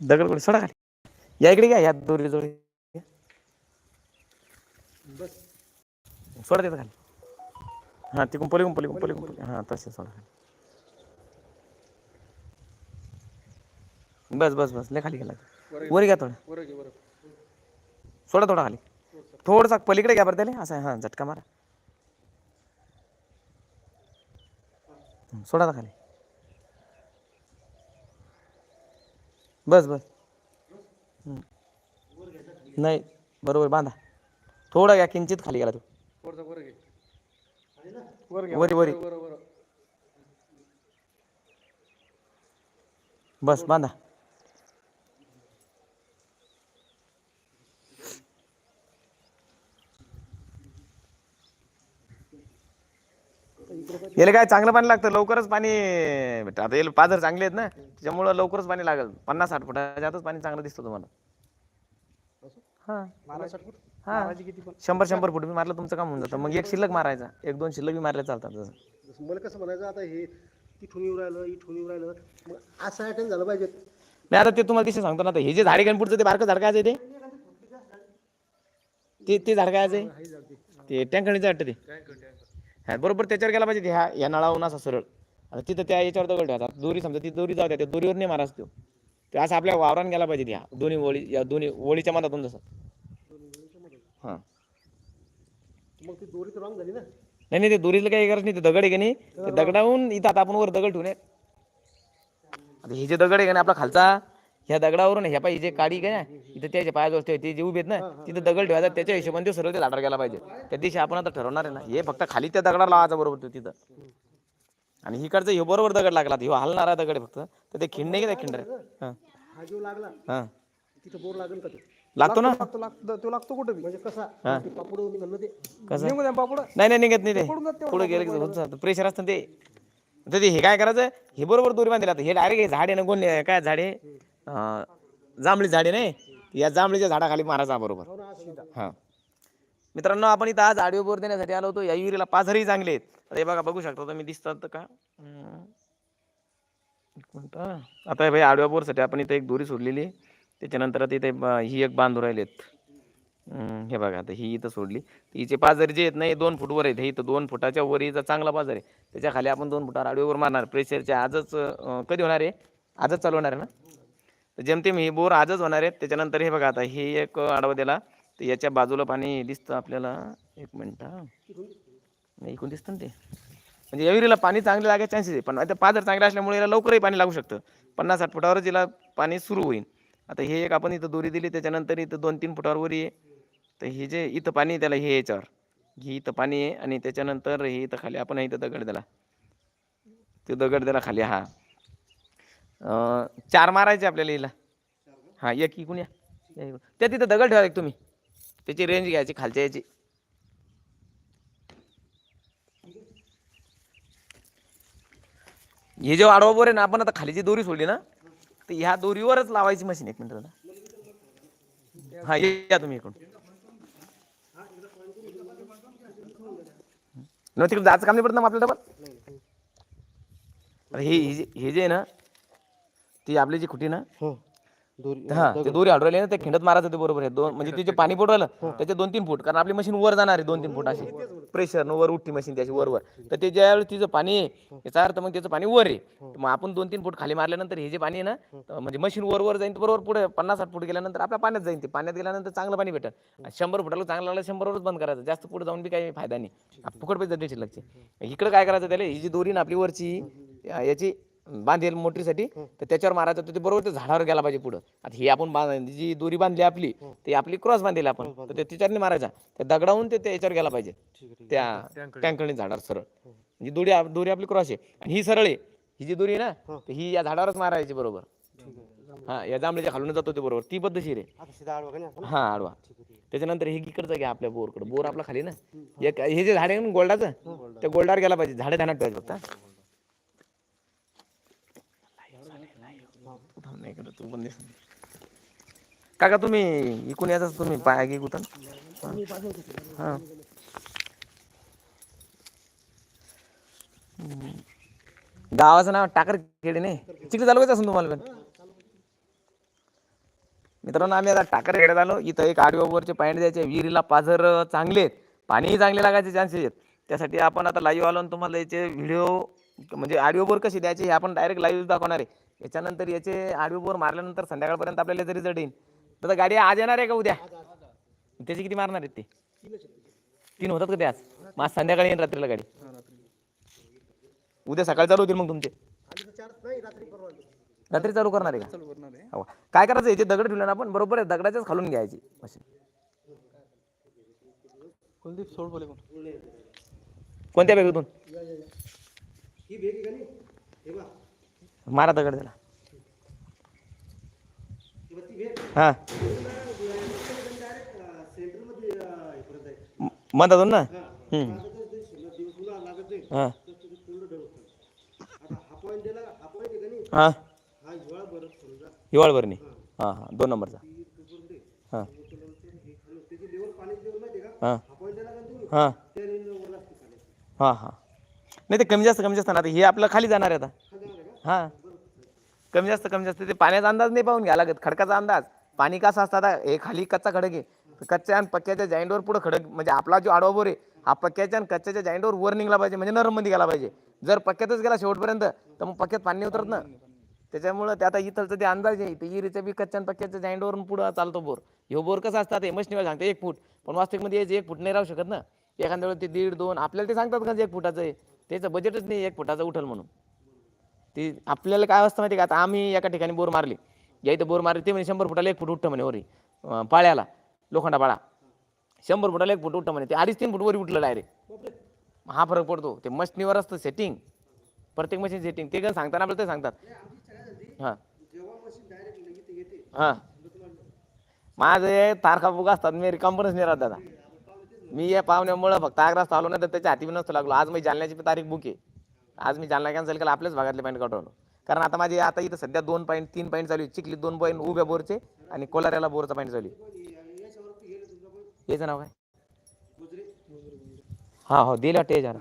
दगड कुठे? सोडा खाली. या इकडे घ्या या दोरी जोडी. सोडा देतं खाली. हां तिकून पलीकडून पलीकडून पलीकडून पलीकडून हां तसे सोडा खाली. बस बस बस. लय खाली गेला वर घ्या थोडं. सोडा थोडा खाली. थोडसा पलीकडे घ्या बरं त्याला. असं हां झटका मारा. सोडा आता खाली. बस बस. नाही बरोबर बांधा. थोडा घ्या किंचित खाली गेला तू. वरी वरी. बस बांधा. याला काय चांगलं पाणी लागतं? लवकरच पाणी आता याला पाझर चांगले आहेत ना त्याच्यामुळं लवकरच पाणी लागेल. पन्नास साठ फुटाच्या आतच पाणी चांगलं दिसतं तुम्हाला. हा. हा. शंभर शंभर फूट. मी मारलं तुमचं काम होऊन जातं. मग एक शिल्लक मारायचा. एक दोन शिल्लक बी मारले चालतात जसं मला कसं म्हणायचं आता हे तिथून येऊ राहिलं इथून येऊ राहिलं मग असं अटेंड झालं पाहिजे. नाही आता ते तुम्हाला दिसे सांगतो ना आता. हे जे झाडे पुढचं ते बारकं झाड काय आहे ते? ते ते झाड काय आहे ते? टँकणीचं वाटतं ते. हा बरोबर त्याच्यावर गेला पाहिजे ह्या या नळावून असा सरळ. आता तिथं त्या याच्यावर दगड ठेवतात. दोरी समजा ती दोरी जाऊ द्या त्या दोरीवर नाही मारा असतो ते असं आपल्या वावरान गेला पाहिजे त्या दोन्ही ओळी या दोन्ही ओळीच्या मधातून जसं. हां. मग ती दोरी तर रॉंग झाली ना? नाही नाही ते दोरीला काही गरज नाही. ते दगड आहे की नाही ते दगडाहून इथं आता आपण वर दगड ठेवून आता हे जे दगड आहे का नाही आपला खालचा ह्या दगडावरून ह्या पाहिजे जे काडी काय ना इथं त्याच्या पायाजवळ ते जे उभे आहेत ना तिथं दगड ठेवायचा. त्याच्या हिशोबाने ते सर्व ते झाडावर गेला पाहिजे. त्या दिवशी आपण आता ठरवणार आहे ना हे फक्त खाली त्या दगडाला लावायचा बरोबर तो तिथं. आणि इकडचं हे बरोबर दगड लागला ह्यो हलणारा दगड आहे फक्त. तर ते खिंड नाही का खिंड हां. हा जो लागला हां. तिथं बोर लागेल का ते? लागतो ना? तो लागतो कुठं म्हणजे कसा? पापड कसं? पापड. नाही नाही निघत नाही ते. पुढे गेलं प्रेशर असतं ते. तर ते हे काय करायचं? हे बरोबर दोरी बांधले आता. हे डायरेक्ट हे झाडे ना कोण काय झाडे अं, जांभळी झाडे नाही? या जांभळीच्या झाडाखाली मारायचा बरोबर. हां मित्रांनो आपण इथं आज आडिओ बोर देण्यासाठी आलो होतो. या युरीला पाझरही चांगले आहेत. आता हे बघा बघू शकता तुम्ही दिसतात का? हम्म. एक मिनिटं. आता हे भाई आडव्या बोरसाठी आपण इथं एक दोरी सोडलेली आहे. त्याच्यानंतर आता इथे ब- ही एक बांधू राहिलेत. हम्म, हे बघा आता ही इथं सोडली. हिचे पाजर जे आहेत ना हे दोन फूटवर आहेत. हे इथं दोन फुटाच्या वर हिचा चांगला पाजर आहे. त्याच्याखाली आपण दोन फुटावर आडव्यावर मारणार. प्रेशरच्या आजच अं, कधी होणार आहे? आजच चालू होणार आहे ना? तर जेमतेम हे बोर आजच होणार आहेत. त्याच्यानंतर हे बघा आता हे एक आडवं दिला तर याच्या बाजूला पाणी दिसतं आपल्याला. एक मिनटं नाही इकून दिसतं ना ते. म्हणजे या पाणी चांगले लागायचे चान्सेस आहे पण आता पाजर चांगले असल्यामुळे याला लवकरही पाणी लागू शकतं. पन्नास साठ फुटावरच याला पाणी सुरू होईल. आता हे एक आपण इथं दोरी दिली त्याच्यानंतर इथं दोन तीन फुटावर ये आहे. तर हे जे इथं पाणी आहे त्याला हे याच्यावर. हे इथं पाणी आहे आणि त्याच्यानंतर हे इथं खाली आपण इथं दगड दिला ते दगड दिला खाली हा. चार मारायचे आपल्याला हिला. हा एक इकून या. त्या तिथं दगड ठेवा एक तुम्ही. त्याची रेंज घ्यायची खालच्या याची. हे जे आडवा बोर आहे ना आपण आता खाली जी दोरी सोडली ना तर ह्या दोरीवरच लावायची मशीन एक मिनिट हा या तुम्ही इकडून. न तिकडे जायचं काम नाही पडत ना मग आपल्याला डबल हे हे जे- हे जे आहे ना ती आपली जी खुटी ना हो. दोरी हा ते दोरी आढळले ना ते खिंडत मारायचं ते बरोबर. आहे दोन म्हणजे ते जे पाणी पडू राहिलं त्याचे दोन तीन फूट. कारण आपली मशीन वर जाणार आहे दोन तीन फूट अशी. प्रेशर वर उठती मशीन त्याची वर वर तर ते ज्यावेळेस तिचं पाणी आहे याचा अर्थ मग त्याचं पाणी वर आहे. तर मग आपण दोन तीन फूट खाली मारल्यानंतर हे जे पाणी आहे ना तर म्हणजे मशीन वर वर जाईन तर बरोबर पुढे पन्नास साठ फूट गेल्यानंतर आपल्या पाण्यात जाईन ते. पाण्यात गेल्यानंतर चांगलं पाणी भेटेल आणि शंभर फुटाला चांगलं लागलं शंभरवरच बंद करायचं. जास्त पुढे जाऊन बी काही फायदा नाही. फुकट पैसे द्यायची लागते इकडे काय करायचं त्याला? ही जी दोरी ना आपली वरची या- याची बांधेल मोटरीसाठी तर त्याच्यावर मारायचं तर ते बरोबर ते झाडावर गेला पाहिजे पुढं. आता ही आपण बांध जी दोरी बांधली आपली ती आपली क्रॉस बांधलेली आपण. तर ते तिच्याने मारायचा. त्या दगडावून ते त्या याच्यावर गेला पाहिजे. त्या टँकणी झाडावर सरळ. म्हणजे दोरी आप- दोरी आपली क्रॉस आहे. आणि ही सरळ आहे. ही जी दोरी आहे ना तर ही या झाडावरच मारायची बरोबर. हा या जांभळीच्या खालून जातो ते बरोबर. ती पद्धतशीर आहे. आता सीधा आडवा का नाही आपण? हा आडवा. त्याच्यानंतर हे इकडचं घ्या आपल्या बोरकडे. बोर आपला खाली ना. एक हे जे झाड आहे ना गोल्डाचं त्या गोल्डावर गेला पाहिजे. झाडे ध्यानात ठेवायचं फक्त हा. तू थांब नाही करत, तू पण दिसत काका तुम्ही इकून याचाच तुम्ही पाया की कुठं. हां. गावाचं नाव टाकर खेडे नाही. चिखली तालुक्यात असून तुम्हाला पण. मित्रांनो आम्ही आता टाकर खेड्यात आलो. इथं एक आडिओवरचे पॉईंट द्यायचे. विहिरीला पाझर चांगले आहेत. पाणीही चांगले लागायचे चान्सेस आहेत. त्यासाठी आपण आता लाईव्ह आलो आणि तुम्हाला याचे व्हिडिओ म्हणजे ऑडिओ बोर कसे द्यायचे हे आपण डायरेक्ट लाईव्ह दाखवणार आहे. याच्यानंतर याचे ऑडिओ बोर मारल्यानंतर संध्याकाळपर्यंत आपल्याला याचा रिझल्ट येईल तर गाडी आज येणार आहे का उद्या? त्याची किती मारणार आहेत ते? तीन होतात का ते आज? मग आज संध्याकाळी येईल रात्रीला गाडी. उद्या सकाळी चालू होतील मग तुमचे. रात्री चालू करणार आहे का? काय करायचं याचे दगड ठेवले ना आपण बरोबर आहे दगडाच्याच खालून घ्यायची. मशीन. कुलदीप सोड बोले कोण? कोणत्या बॅगेतून? ही भेग आहे का नाही? हे बा मारा दगड त्याला. ही. हां ना? हां हा. हा. हां हिवाळ भरणी हां हां. दोन नंबरचा. हा. हा. हा हां. हां हा हां हां हां नाही ते कमी जास्त कमी जास्त ना आता. हे आपलं खाली जाणार आहे आता. हां. कमी जास्त कमी जास्त. ते पाण्याचा अंदाज नाही पाहून घ्या लागत. खडकाचा अंदाज. पाणी कसं असतं आता? हे खाली कच्चा खडक आहे. कच्च्या आणि पक्क्याच्या जॉईंटवर पुढं खडक. म्हणजे आपला जो आडवा बोर आहे हा पक्क्याच्या आणि कच्च्याच्या जॉईंटवर वर निघला पाहिजे. म्हणजे नरममध्ये गेला पाहिजे. जर पक्क्यातच गेला शेवटपर्यंत तर मग पक्क्यात पाणी उतरत ना. त्याच्यामुळं ते आता इथलचं ते अंदाज आहे. ते इरीचं बी कच्च्या आणि पक्क्याच्या जॉईंटवरून पुढं चालतो बोर. ह्यो बोर कसं असतात हे मशनीवर सांगते एक फूट. पण वास्तविकमध्ये यायचं एक फूट नाही राहू शकत ना. एखाद्या वेळेस ते दीड दोन आपल्याला ते सांगतात का जे एक फुटाचं आहे? त्याचं बजेटच नाही एक फुटाचं उठल म्हणून. ती आपल्याला काय असतं माहिती का? आता आम्ही एका ठिकाणी बोर मारली. या इथं बोर मारली ते म्हणे शंभर फुटाला एक फूट उठतं म्हणे वरी पाळ्याला लोखंडा पाळा. शंभर फुटाला एक फूट उठतं म्हणे. ते अडीच तीन फूट वरी उठलं डायरेक्ट हा फरक पडतो. ते मशनीवर असतं सेटिंग प्रत्येक मशीन सेटिंग ते पण सांगताना आपल्याला ते सांगतात. हां. हां. माझे तारखा बुक असतात मी रिकामपणच नाही राहत दादा. मी या पाहुण्यामुळं फक्त आग्रास आलो नाही तर त्याच्या हाती नसतो लागलो. आज मी जालन्याची तारीख बुक आहे. आज मी जालना कॅन्सल केला आपल्याच भागातले पॉईंट काढवलो कारण आता माझे आता इथं सध्या दोन पॉईंट तीन पॉईंट चालू आहे चिखली दोन पॉईंट उभ्या बोरचे आणि कोलाऱ्याला बोरचा पॉईंट चालू आहे. याचं नाव काय? हा हो दिलं वाटते याच्या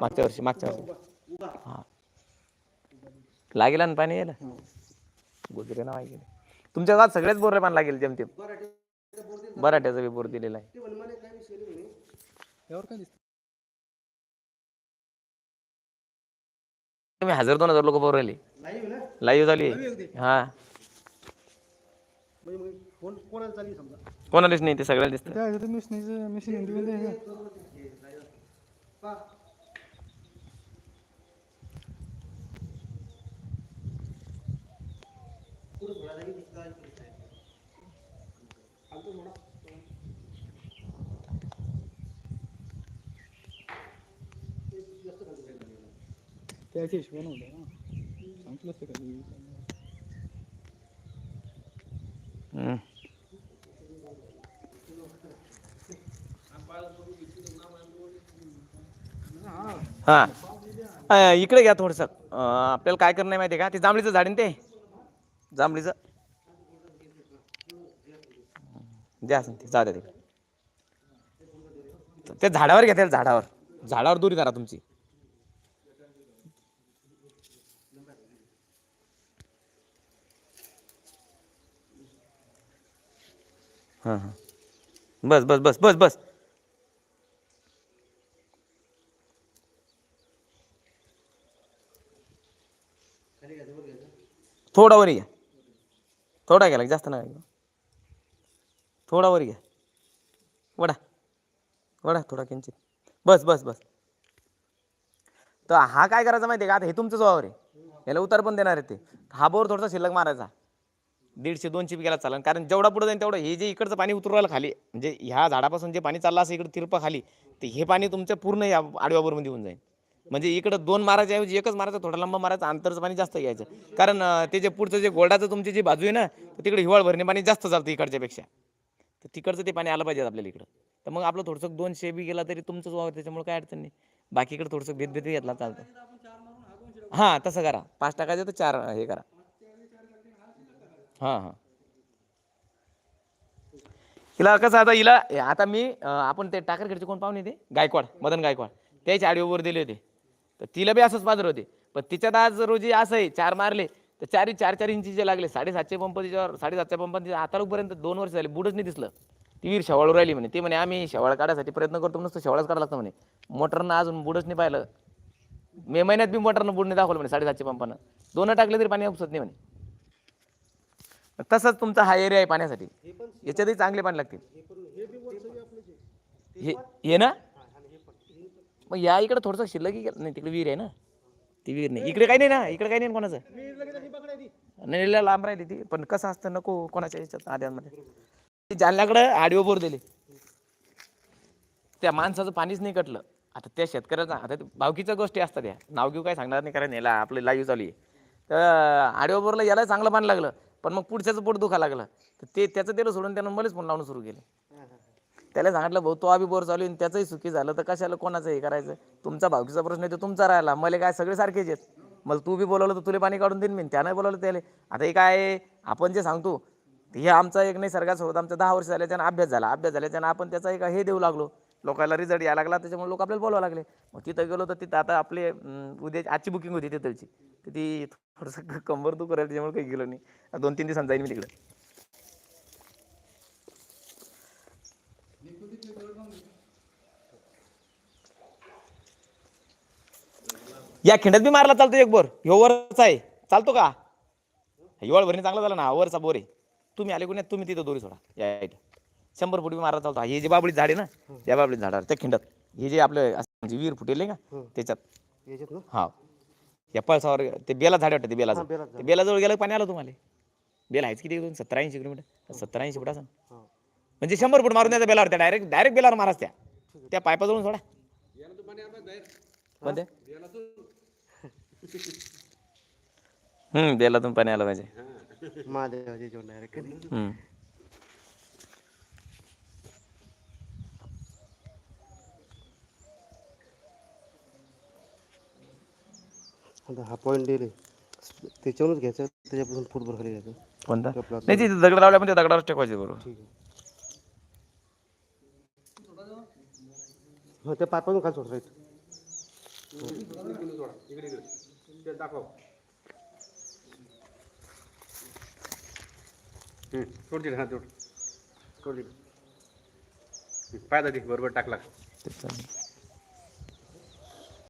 मागच्या वर्षी मागच्या वर्षी. हा. लागेल ना पाणी यायला? गुजरे नाव ऐकले तुमच्या गावात सगळेच बोरले पाणी लागेल जेमतेम. बराट्याचा बी बोर दिलेला आहे. तुम्ही हजार दोन हजार लोक बोर राहिले. लाईव्ह ना? लाईव्ह झाली. हा. म्हणजे मग फोन कोणाला चालली समजा? कोणालाच नाही ते सगळ्याला दिसतं. त्या ह्याच्यात मिशनीचं मिशन हिंदीमध्ये आहे का? पा. त्याच्या हिशोबाने होतं ना. सांगितलं असतं का हम्म. हा. इकडे घ्या थोडस. आपल्याला काय करणं आहे माहिती आहे का? ते जांभळीचं झाड आहे ते? जांभळीचं? द्या ते जाऊ द्या तिकडे. ते झाडावर घ्या त्याला झाडावर. झाडावर दुरी करा तुमची. हां हां. बस बस बस बस बस. थोडा वर घ्या थोडा गेला जास्त नाही थोडा वर घ्या वडा. वडा थोडा किंचित. बस बस बस. तर हा काय करायचा माहिती आहे का? आता हे तुमचं वावर आहे. याला उतार पण देणार आहे ते. हा बोर थोडासा शिल्लक मारायचा. दीडशे दोनशे गेला चालन. कारण जेवढा पुढे जाईल तेवढं हे जे इकडचं पाणी उतरू राहिलं खाली म्हणजे ह्या झाडापासून जे पाणी चाललं असं इकडे तिरपा खाली ते हे पाणी तुमच्या पूर्ण या आडव्याबरोबर येऊन जाईल म्हणजे इकडं दोन मारायच्याऐवजी एकच मारायचं थोडा लंबा मारायचं अंतरचं पाणी जास्त घ्यायचं कारण ते जे पुढचं जे गोडाचं तुमची जी बाजू आहे ना तर तिकडे हिवाळ भरणे पाणी जास्त चालतं इकडच्यापेक्षा तर तिकडचं ते पाणी आलं पाहिजे आपल्याला इकडं. तर मग आपलं थोडंसं दोनशे बी गेला तरी तुमचंच वावर त्याच्यामुळे काय अडचण नाही. बाकीकडे थोडंसं भेद भेद घेतला चालतं. हां तसं करा. पाच टाकायचं तर चार हे करा. हां हां. हिला कसं आता हिला आता मी अं, आपण ते टाकरखेडचे कोण पाहुणे ते? गायकवाड मदन गायकवाड. त्याच्या आडीवर दिले होते. तर तिला बी असंच पाजर होते. पण तिच्यात आज रोजी असं आहे चार मारले तर चारी चार चार इंचीचे लागले साडेसातशे पंप तिच्यावर साडेसातशे पंप तिच्या हाताळूपर्यंत दोन वर्ष झाले बुडच नाही दिसलं. ती वीर शेवाळू राहिली म्हणे. ते म्हणे आम्ही शेवाळ काढायसाठी प्रयत्न करतो नुसतं शेवाळच काढा लागतं म्हणे. मोटरनं अजून बुडच नाही पाहिलं. मे महिन्यात बी मोटरनं बुडणे दाखवलं म्हणे साडेसातशे पंपानं. दोन टाकले तरी पाणी उपसत नाही म्हणे. तसंच तुमचा हा एरिया आहे पाण्यासाठी. याच्यातही चांगले पाणी लागतील. हे हे ना? मग या इकडे थोडंसं शिल्लक गेलं नाही तिकडे विहीर आहे ना? ती विहीर नाही. इकडे काही नाही ना? इकडे काही नाही ना कोणाचं? नाही लांब राहिली ती. पण कसं असतं नको कोणाच्या याच्यात आद्यांमध्ये. जालन्याकडे आडिओ बोर दिले. त्या माणसाचं पाणीच नाही कटलं. आता त्या शेतकऱ्याचा आता ते भावकीच्या गोष्टी असतात या नावगीव काय सांगणार नाही कारण याला आपलं लाईव्ह चालू आहे. तर आडिओ बोरला याला चांगलं पाणी लागलं. पण मग पुढच्याचं पोट दुखा लागलं. तर ते त्याचं तेल सोडून त्यानं मलाच फोन लावणं सुरू केले. त्याला सांगितलं भाऊ तो आबी बोर चालू आणि त्याचंही सुखी झालं तर कशाला कोणाचं हे करायचं? तुमचा भावकीचा प्रश्न आहे तो तुमचा राहिला. मला काय सगळे सारखेच आहेत. मला तू बी बोलवलं तर तुला पाणी काढून देईन मी त्यानं बोलवलं त्याला. आता हे काय आहे, आपण जे सांगतो ते हे आमचा एक निसर्गासोबत आमचा दहा वर्ष झाल्याच्यानं अभ्यास झाला. अभ्यास झाल्याच्यानं आपण त्याचा एक हे देऊ लागलो. लोकांना रिझल्ट यायला लागला त्याच्यामुळे लोक आपल्याला बोलावं लागले. मग तिथं गेलो तर तिथं आता आपले उद्या आजची बुकिंग होती तिथलची. तर ती थोडंसं कंबर तू करायला त्याच्यामुळे काही गेलो नाही. दोन तीन दिवसांनी जाईन मी तिकडे. या खिंडत बी मारला चालतो एक बोर. ह्यो वरचा आहे. चालतो का? हिवाळ भरणी चांगला झाला ना वरचा बोर आहे. तुम्ही आले कोणी? तुम्ही तिथं दोरी सोडा. या. शंभर फुटी बी मारला चालतो. हे जे बाबळीत झाड आहे ना त्या बाबळीत झाडावर त्या खिंडात. हे जे आपलं असं म्हणजे विहीर फुटेल का त्याच्यात. याच्यात ना? हा. या पळसावर ते बेला झाड वाटतं ते बेलाचं. ते बेलाजवळ गेलं की पाणी आलं तुम्हाला. बेल आहेच किती सत्तर ऐंशी किलोमीटर. सत्तर ऐंशी फूट असं हा. म्हणजे शंभर फूट मारून द्यायचा बेलावर त्या डायरेक्ट डायरेक्ट बेलावर माराच त्या. त्या पायपाजवळून सोडा. हम्म बेलातून पाणी आलं पाहिजे. जेवण हम्म. आता हा पॉईंट दिले त्याच्यावरूनच घ्यायचं त्याच्यापासून फुटभर खाली घ्यायचं कोणता? नाही तिथे दगड लावल्या पण त्या दगडावर टेकवायचे बरोबर. ठीक आहे. हो त्या पायपासून खाली सोड राईट सोड दिलं हा सोड. सोड दिलं पाय दादी बरोबर टाकला. ते चालेल.